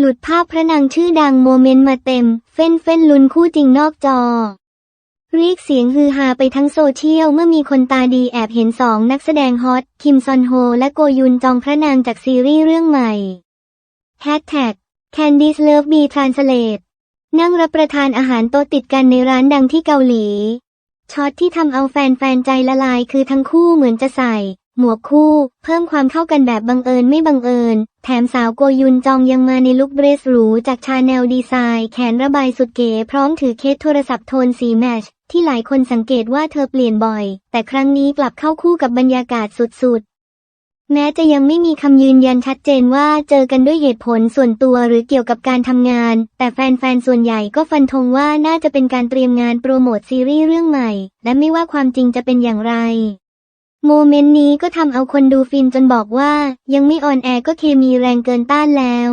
หลุดภาพพระนางชื่อดังโมเมนต์มาเต็ม เฟ้นเฟ้นลุ้นคู่จริงนอกจอ เรียกเสียงฮือฮาไปทั้งโซเชียลเมื่อมีคนตาดีแอบเห็นสองนักแสดงฮอต คิมซอนโฮและโกยุนจองพระนางจากซีรีส์เรื่องใหม่ Hashtag Candice Love Me Translate นั่งรับประทานอาหารโต๊ะติดกันในร้านดังที่เกาหลี ช็อตที่ทำเอาแฟนๆใจละลายคือทั้งคู่เหมือนจะใส่ หมวกคู่ เพิ่มความเข้ากันแบบบังเอิญไม่บังเอิญ แถมสาวโกยุนจองยังมาในลุคเดรสหรูจากชาแนลดีไซน์แขนระบายสุดเก๋พร้อมถือเคสโทรศัพท์โทนสีแมชที่หลายคนสังเกตว่าเธอเปลี่ยนบ่อย แต่ครั้งนี้กลับเข้าคู่กับบรรยากาศสุดๆ แม้จะยังไม่มีคำยืนยันชัดเจนว่าเจอกันด้วยเหตุผลส่วนตัวหรือเกี่ยวกับการทำงาน แต่แฟนๆ ส่วนใหญ่ก็ฟันธงว่าน่าจะเป็นการเตรียมงานโปรโมทซีรีส์เรื่องใหม่ และไม่ว่าความจริงจะเป็นอย่างไร โมเมนต์นี้ก็ทำเอาคนดูฟินจนบอกว่า ยังไม่ออนแอร์ก็เคมีแรงเกินต้านแล้ว